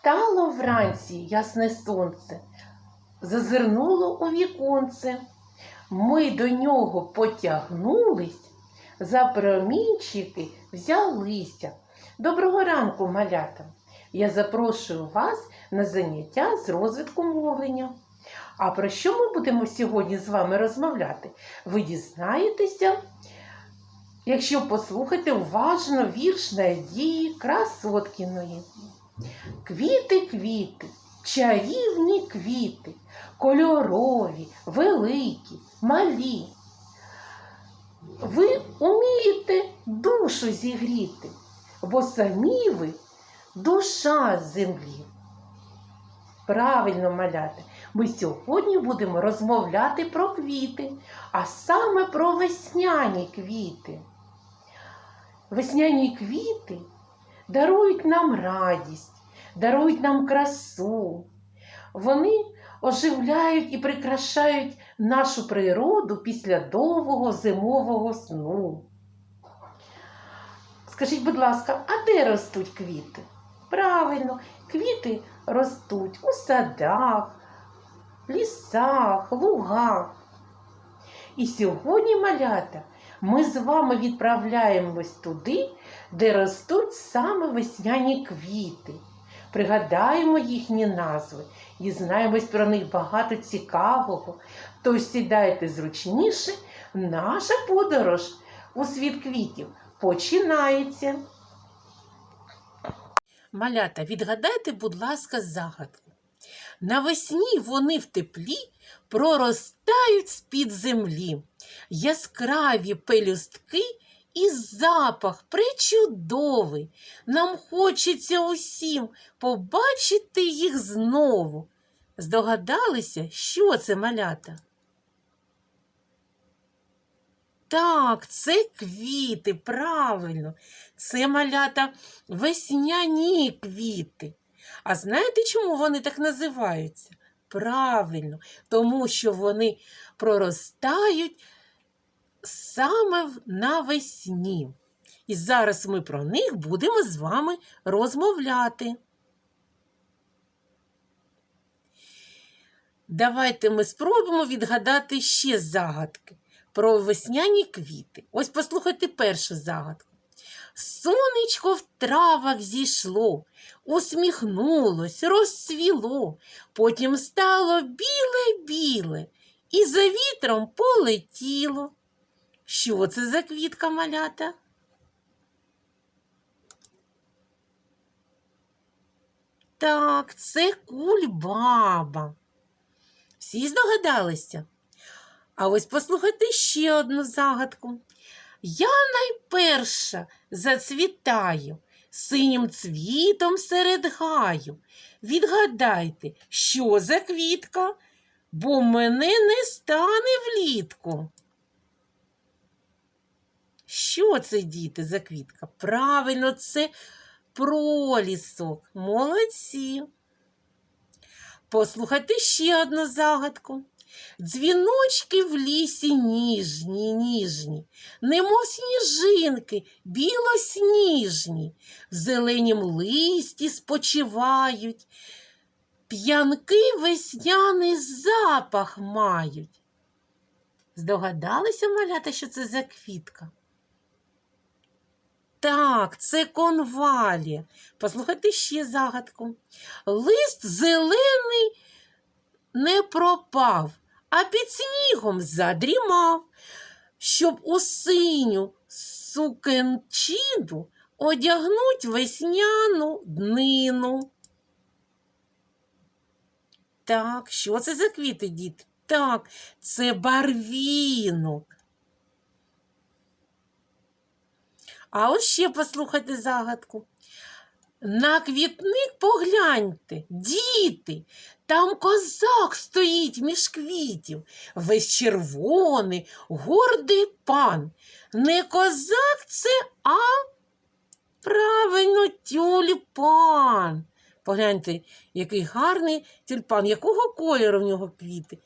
Встало вранці ясне сонце, зазирнуло у віконце. Ми до нього потягнулись, за промінчики взялися. Доброго ранку, малята! Я запрошую вас на заняття з розвитку мовлення. А про що ми будемо сьогодні з вами розмовляти? Ви дізнаєтеся, якщо послухати уважно вірш Надії Красоткіної. Квіти, квіти, чарівні квіти, кольорові, великі, малі. Ви умієте душу зігріти, бо самі ви душа землі. Правильно маляти. Ми сьогодні будемо розмовляти про квіти, а саме про весняні квіти. Весняні квіти дарують нам радість, дарують нам красу. Вони оживляють і прикрашають нашу природу після довгого зимового сну. Скажіть, будь ласка, а де ростуть квіти? Правильно, квіти ростуть у садах, лісах, лугах. І сьогодні, малята, ми з вами відправляємось туди, де ростуть саме весняні квіти. Пригадаємо їхні назви, дізнаємось про них багато цікавого. Тож сідайте зручніше, наша подорож у світ квітів починається. Малята, відгадайте, будь ласка, загадку. Навесні вони в теплі проростають з-під землі, яскраві пелюстки і запах причудовий. Нам хочеться усім побачити їх знову. Здогадалися, що це малята? Так, це квіти, правильно. Це малята весняні квіти. А знаєте, чому вони так називаються? Правильно, тому що вони проростають саме навесні. І зараз ми про них будемо з вами розмовляти. Давайте ми спробуємо відгадати ще загадки про весняні квіти. Ось послухайте першу загадку. Сонечко в травах зійшло, усміхнулось, розцвіло, потім стало біле-біле і за вітром полетіло. Що це за квітка малята? Так, це кульбаба. Всі здогадалися? А ось послухайте ще одну загадку. Я найперша зацвітаю синім цвітом серед гаю. Відгадайте, що за квітка, бо мене не стане влітку. Що це, діти, за квітка? Правильно, це пролісок. Молодці. Послухайте ще одну загадку. Дзвіночки в лісі ніжні, ніжні, немов сніжинки, білосніжні, в зеленім листі спочивають, п'янкий весняний запах мають. Здогадалися, малята, що це за квітка? Так, це конвалія. Послухайте ще загадку. Лист зелений не пропав, а під снігом задрімав, щоб у синю сукенчину одягнуть весняну днину. Так, що це за квіти, діти? Так, це барвінок. А ось ще послухайте загадку. На квітник погляньте, діти, там козак стоїть між квітів, весь червоний, гордий пан. Не козак це, а правильно тюльпан. Погляньте, який гарний тюльпан, якого кольору в нього квіти?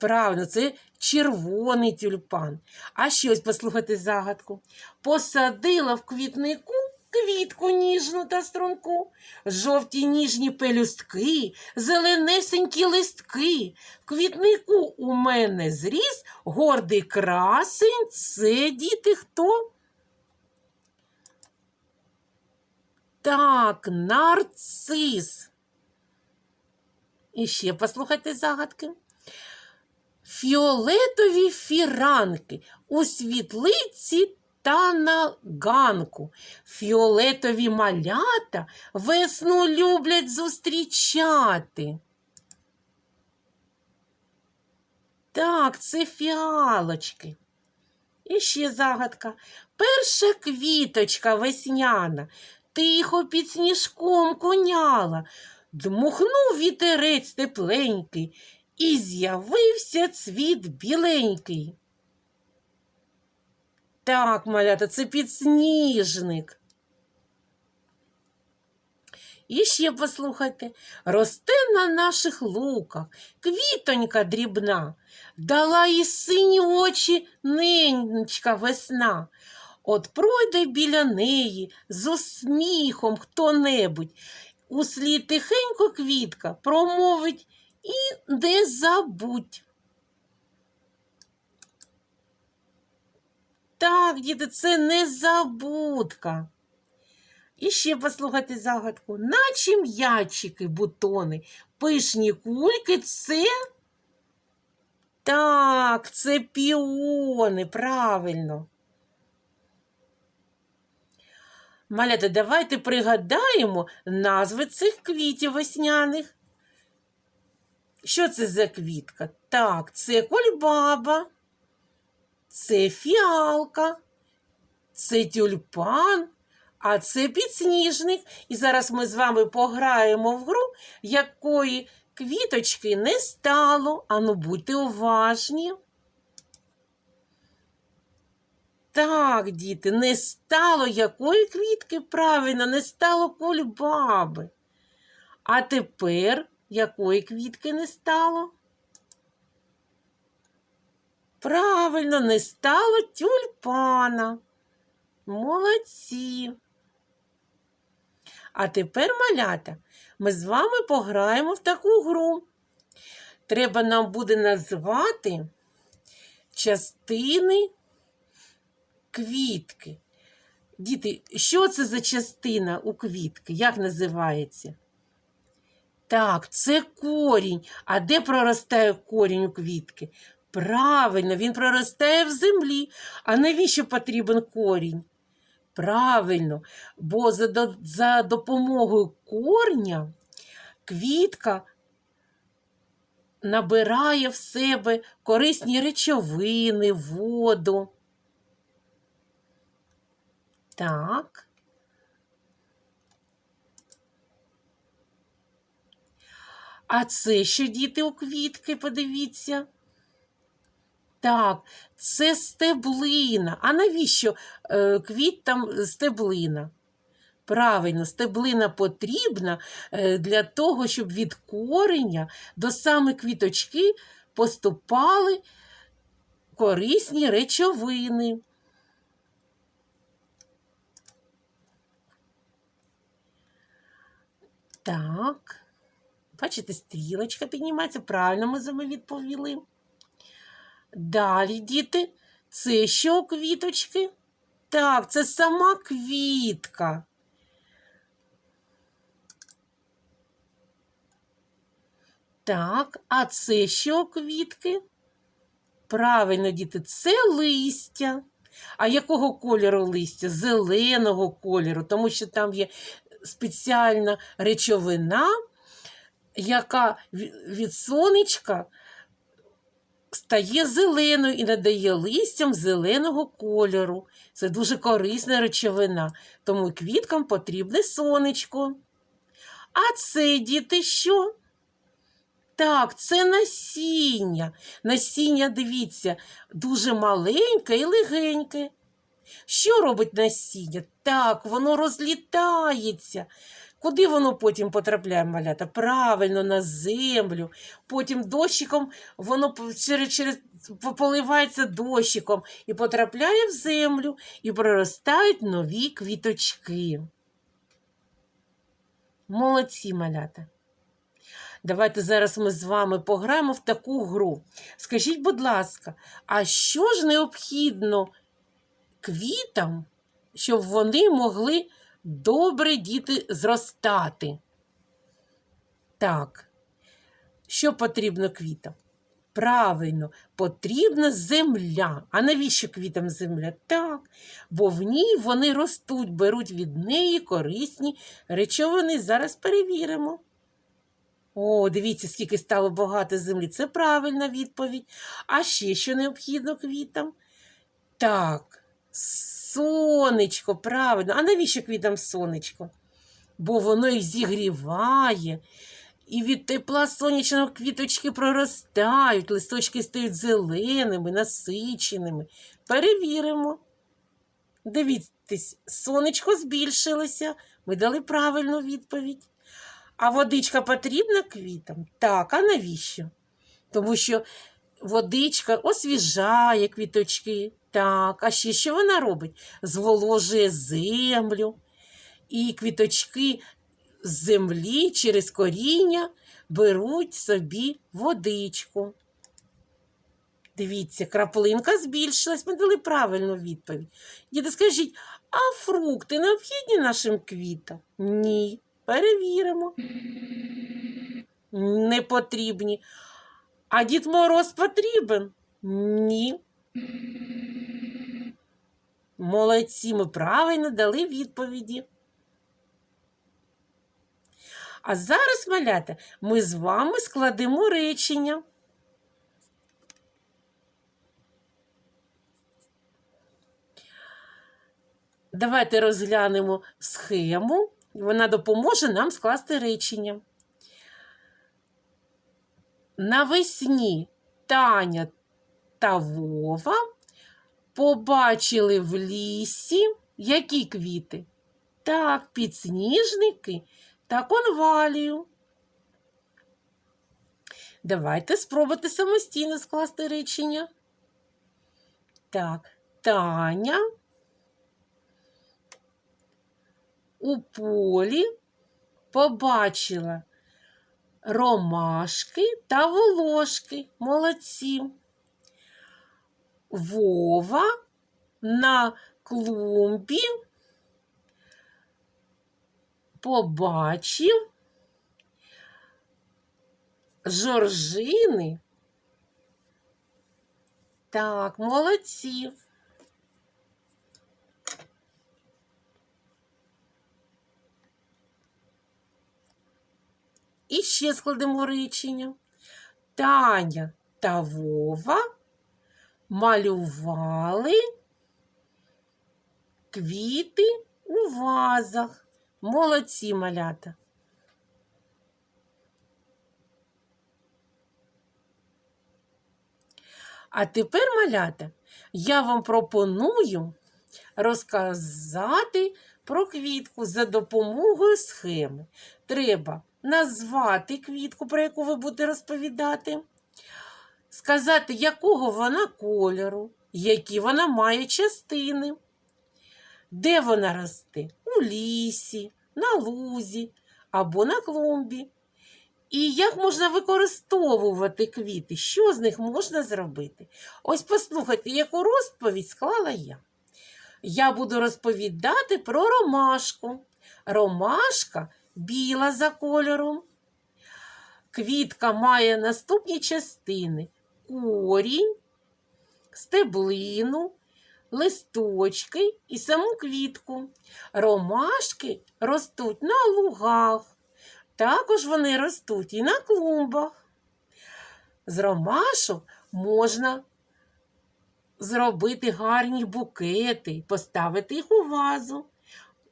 Правильно, це червоний тюльпан. А ще ось послухайте загадку. Посадила в квітнику квітку ніжну та струнку, жовті ніжні пелюстки, зеленесенькі листки. В квітнику у мене зріс гордий красень. Це діти хто? Так, нарцис. І ще послухайте загадки. Фіолетові фіранки у світлиці та на ганку. Фіолетові малята весну люблять зустрічати. Так, це фіалочки. І ще загадка. Перша квіточка весняна, тихо під сніжком коняла, дмухнув вітерець тепленький, і з'явився цвіт біленький. Так, малята, це підсніжник. І ще послухайте, росте на наших луках квітонька дрібна, дала їй сині очі ненечка весна. От пройде біля неї з усміхом хто-небудь, услід тихенько квітка промовить і не забудь. Так, діти, це незабудка. І ще послухайте загадку. Наче м'ячики, бутони, пишні кульки це. Так, це піони, правильно. Малята, давайте пригадаємо назви цих квітів весняних. Що це за квітка? Так, це кульбаба, це фіалка, це тюльпан, а це підсніжник. І зараз ми з вами пограємо в гру, якої квіточки не стало. Ану, будьте уважні. Так, діти, не стало якої квітки? Правильно, не стало кульбаби. А тепер якої квітки не стало? Правильно, не стало тюльпана. Молодці. А тепер, малята, ми з вами пограємо в таку гру. Треба нам буде назвати частини квітки. Діти, що це за частина у квітки? Як називається? Так, це корінь. А де проростає корінь у квітки? Правильно, він проростає в землі. А навіщо потрібен корінь? Правильно, бо за, за допомогою корня квітка набирає в себе корисні речовини, воду. Так. А це що діти у квітки, подивіться. Так, це стеблина. А навіщо е, квіттам стеблина? Правильно, стеблина потрібна е, для того, щоб від кореня до саме квіточки поступали корисні речовини. Так. Бачите, стрілочка піднімається. Правильно ми з вами відповіли. Далі, діти, це що квіточки? Так, це сама квітка. Так, а це що квітки? Правильно, діти, це листя. А якого кольору листя? Зеленого кольору, тому що там є спеціальна речовина, яка від сонечка стає зеленою і надає листям зеленого кольору. Це дуже корисна речовина, тому квіткам потрібне сонечко. А це, діти, що? Так, це насіння. Насіння, дивіться, дуже маленьке і легеньке. Що робить насіння? Так, воно розлітається. Куди воно потім потрапляє, малята? Правильно, на землю. Потім дощиком воно через, через, поливається дощиком і потрапляє в землю, і проростають нові квіточки. Молодці, малята. Давайте зараз ми з вами пограємо в таку гру. Скажіть, будь ласка, а що ж необхідно квітам, щоб вони могли добре діти зростати? Так, що потрібно квітам? Правильно, потрібна земля. А навіщо квітам земля? Так, бо в ній вони ростуть, беруть від неї корисні речовини. Зараз перевіримо. О, дивіться, скільки стало багато землі. Це правильна відповідь. А ще що необхідно квітам? Так, сонечко, правильно. А навіщо квітам сонечко? Бо воно їх зігріває. І від тепла сонячного квіточки проростають, листочки стають зеленими, насиченими. Перевіримо. Дивіться, сонечко збільшилося. Ми дали правильну відповідь. А водичка потрібна квітам? Так, а навіщо? Тому що водичка освіжає квіточки. Так, а ще що вона робить? Зволожує землю. І квіточки з землі через коріння беруть собі водичку. Дивіться, краплинка збільшилась, ми дали правильну відповідь. Діти, скажіть, а фрукти необхідні нашим квітам? Ні. Перевіримо. Не потрібні. А Дід Мороз потрібен? Ні. Молодці, ми правильно дали відповіді. А зараз, малята, ми з вами складемо речення. Давайте розглянемо схему. Вона допоможе нам скласти речення. Навесні Таня та Вова побачили в лісі які квіти? Так, підсніжники та конвалію. Давайте спробуйте самостійно скласти речення. Так, Таня у полі побачила ромашки та волошки. Молодці. Вова на клумбі побачив жоржини. Так, молодці. І ще складемо речення. Таня та Вова малювали квіти у вазах. Молодці малята. А тепер, малята, я вам пропоную розказати про квітку за допомогою схеми. Треба назвати квітку, про яку ви будете розповідати, сказати, якого вона кольору, які вона має частини, де вона росте у лісі, на лузі або на клумбі. І як можна використовувати квіти, що з них можна зробити? Ось послухайте, яку розповідь склала я. Я буду розповідати про ромашку. Ромашка біла за кольором. Квітка має наступні частини: корінь, стеблину, листочки і саму квітку. Ромашки ростуть на лугах. Також вони ростуть і на клумбах. З ромашок можна зробити гарні букети, поставити їх у вазу.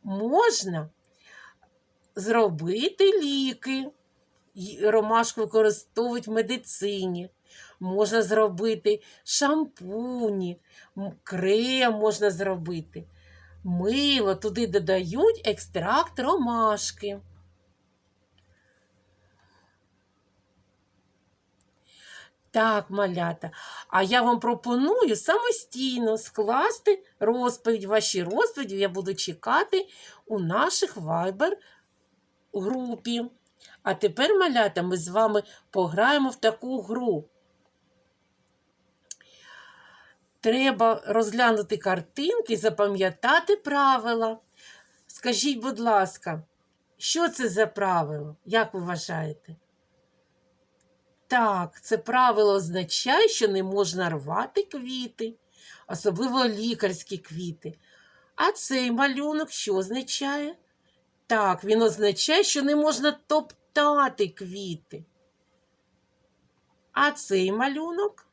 Можна зробити ліки. Ромашку використовують в медицині. Можна зробити шампуні, крем можна зробити. Мило туди додають екстракт ромашки. Так, малята, а я вам пропоную самостійно скласти розповідь. Ваші розповіді я буду чекати у наших вайбер групі. А тепер, малята, ми з вами пограємо в таку гру. Треба розглянути картинки і запам'ятати правила. Скажіть, будь ласка, що це за правило? Як ви вважаєте? Так, це правило означає, що не можна рвати квіти, особливо лікарські квіти. А цей малюнок що означає? Так, він означає, що не можна топтати квіти. А цей малюнок?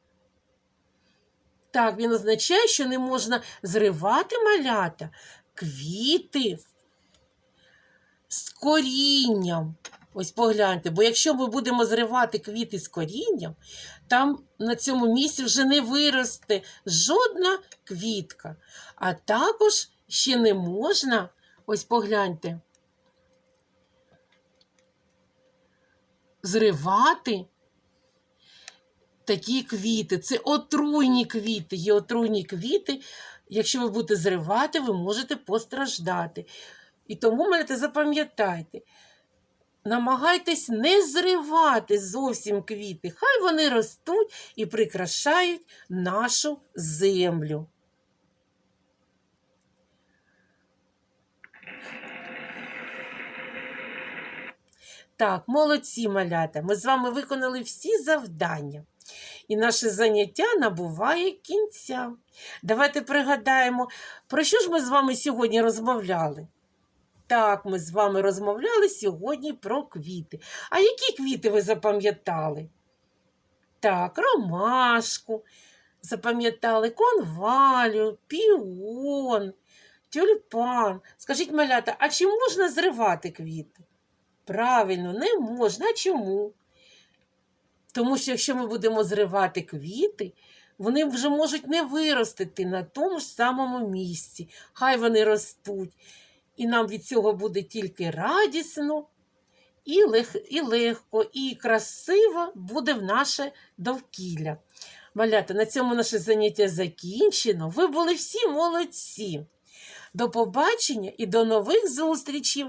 Так, він означає, що не можна зривати малята квіти з корінням. Ось погляньте, бо якщо ми будемо зривати квіти з корінням, там на цьому місці вже не виросте жодна квітка. А також ще не можна, ось погляньте, зривати такі квіти. Це отруйні квіти. Є отруйні квіти. Якщо ви будете зривати, ви можете постраждати. І тому мене запам'ятайте. Намагайтесь не зривати зовсім квіти. Хай вони ростуть і прикрашають нашу землю. Так, молодці малята. Ми з вами виконали всі завдання. І наше заняття набуває кінця. Давайте пригадаємо, про що ж ми з вами сьогодні розмовляли. Так, ми з вами розмовляли сьогодні про квіти. А які квіти ви запам'ятали? Так, ромашку, запам'ятали конвалю, піон, тюльпан. Скажіть, малята, а чи можна зривати квіти? Правильно, не можна. А чому? Тому що якщо ми будемо зривати квіти, вони вже можуть не виростити на тому ж самому місці. Хай вони ростуть. І нам від цього буде тільки радісно, і, лег, і легко, і красиво буде в наше довкілля. Малята, на цьому наше заняття закінчено. Ви були всі молодці. До побачення і до нових зустрічей!